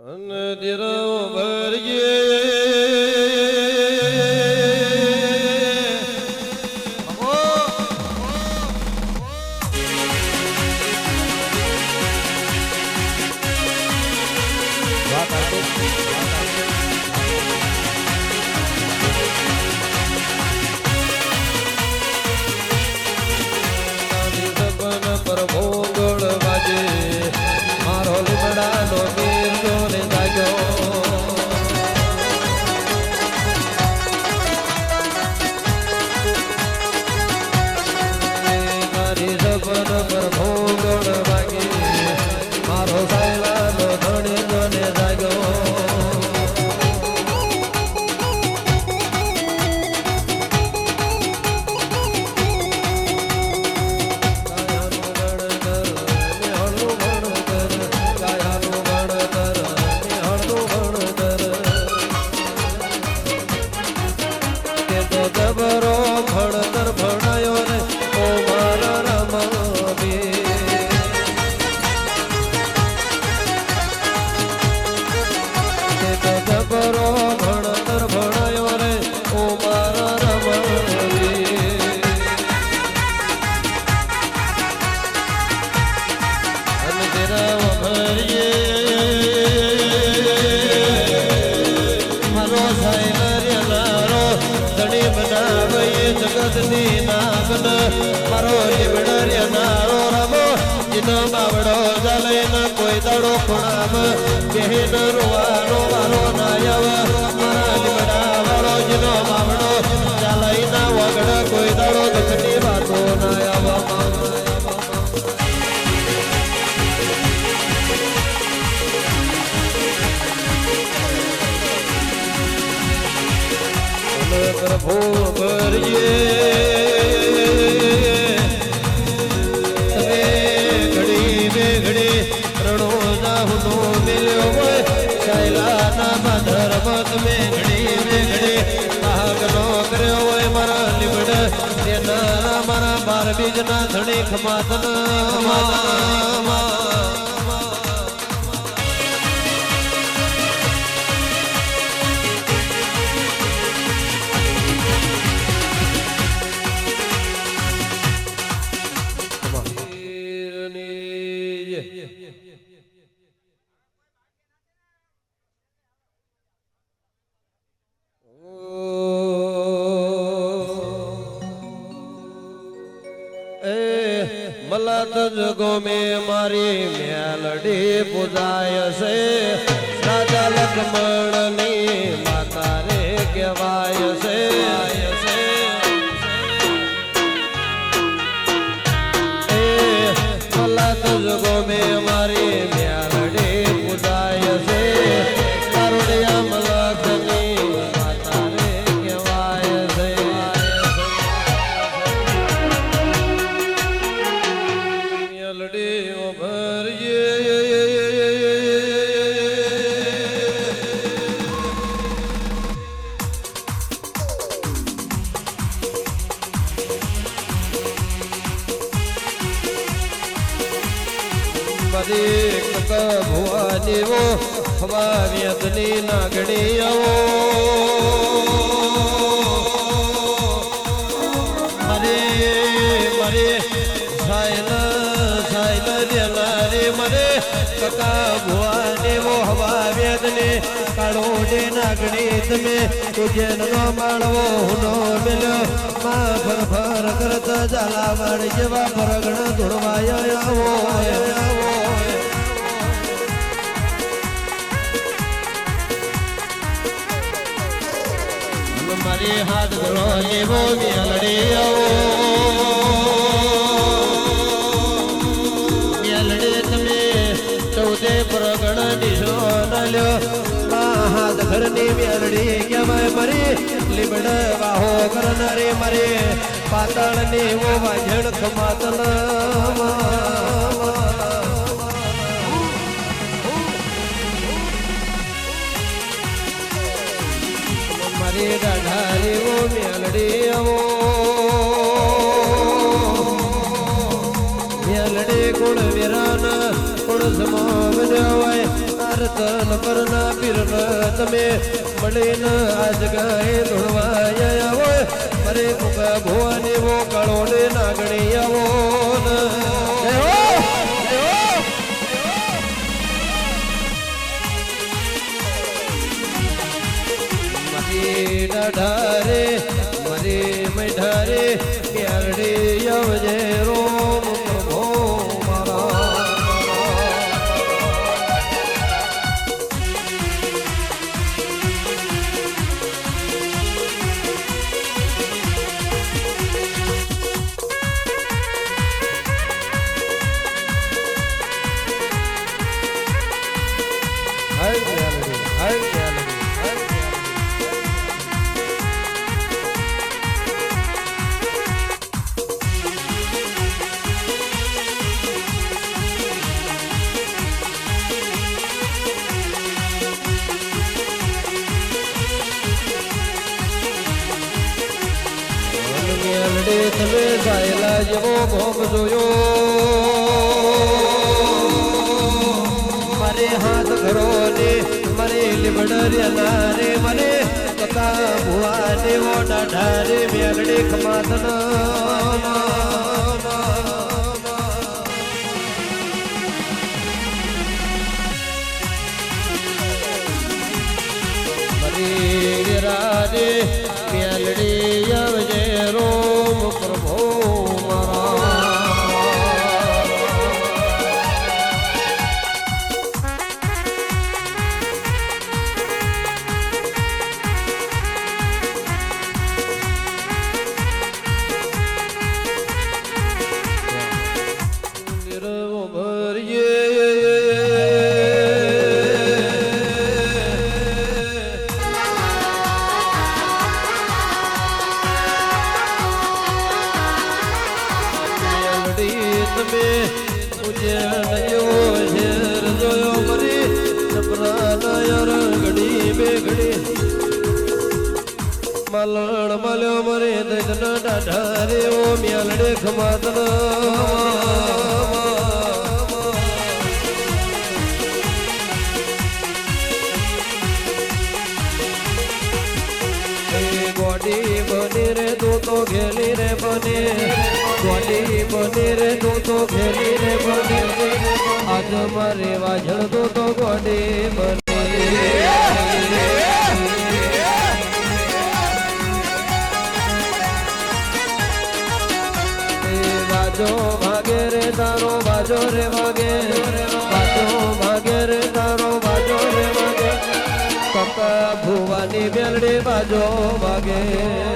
અને દિરો ભરજે સપન નાગન મારો લીમડ નારો રમો જીનો બાવડો જલે ન કોઈ દડો ખૂણામ બેહીન રોવાનો મારો નાયવ મારા લીમડા વાળો જીનો બાવડો ચાલઈ ના વગડ કોઈ દડો દુઃખની વાતો નાયવ પ્રભુ ભરીએ બાર બીજના ધણી ખમાતન મલત જગો મે મારી મેલડી પૂજાય છે. રાજા લક્ષ્મણની માતા રે કહેવાય છે. એ બધી કક ભુવાનીઓ હવા વેદની નાગણી આવો. મરે મરે સાયલ સાયલ રે મરે કકા ભુવા દેવો હવા વેદને કાળો ડે નાગણી તમે તુજે નો માળવો હુનો મેલ્યો માં ફર કરતા વાળ જેવા પરગણ ધોળવાય આવો આવો. મારી હાથ ધરો એવો મેલડી આવો મેલડી તમે ચૌદે પ્રગણ દિશો નલ્યો હાથ ઘરની મેલડી કહેવાય મરી લીમડ વાહો કરનારી મરી પાતળની ઓ વાજણ ખમાતલ મારી મેલડી આવો. મેલડી કુળ વિરાન કુળ સમો બન્યો હોય તાર તન પરના પીરન તમે વો ને આવો ને. તમે સાયલા જેવો ભોગ જોયો. મારે હાથ ધરો ને મને લીમડર્યા રે મને કથા ભુવા દેવો ડાઢા રે મેલડે ખમાતન. મલણ મલ્યો મરે દૈતન ડાઢા રે ઓ મેલડે ખમાતન ગોડી બની રે તું તો ઘેલી રે બની ગોડી બની રે તું તો ઘેલી રે બની આજ મારે વાજળ તો તો ગોડી બની વાજો ભાગે રે, તારો વાજો રે ભાગે વાજો ભાગે રે, તારો વાજો રે ભાગે કપા ભુવાની બેલડી બાજો વાગે.